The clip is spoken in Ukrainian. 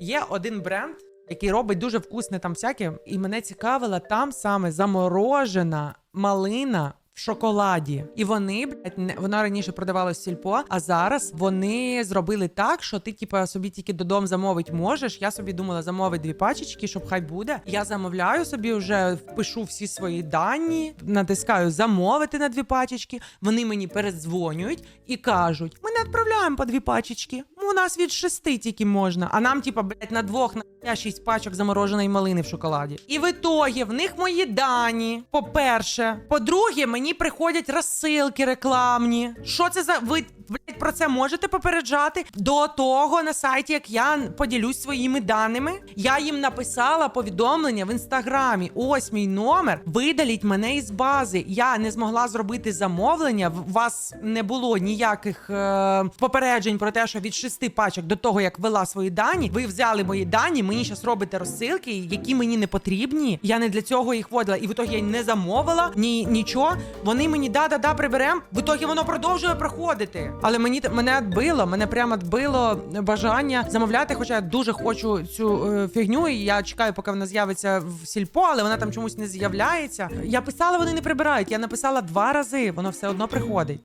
Є один бренд, який робить дуже вкусне там всяке, і мене цікавила там саме заморожена малина. В шоколаді, і вони блядь, вона раніше продавалась сільпо, а зараз вони зробили так, що ти типа собі тільки додому замовити можеш. Я собі думала замовити дві пачечки, щоб хай буде. Я замовляю собі вже впишу всі свої дані, натискаю замовити на дві пачечки. Вони мені передзвонюють і кажуть: ми не відправляємо по дві пачечки. У нас від шести тільки можна. А нам, типа, блядь, на двох на шість пачок замороженої малини в шоколаді. І в ітогі в них мої дані. По-перше, по-друге, мені приходять розсилки рекламні. Що це за ви блядь, про це можете попереджати? До того на сайті, як я поділюсь своїми даними, я їм написала повідомлення в інстаграмі. Ось мій номер. Видаліть мене із бази. Я не змогла зробити замовлення. В вас не було ніяких е, попереджень про те, що від шести пачок до того, як вела свої дані, ви взяли мої дані. Мені зараз робите розсилки, які мені не потрібні. Я не для цього їх вводила. І в ітогі я не замовила ні нічого. Вони мені да-да-да приберем. В ітогі воно продовжує проходити. Але мені мене відбило, мене прямо відбило бажання замовляти. Хоча я дуже хочу цю е, фігню, і я чекаю, поки вона з'явиться в сільпо, але вона там чомусь не з'являється. Я писала, вони не прибирають. Я написала два рази, воно все одно приходить.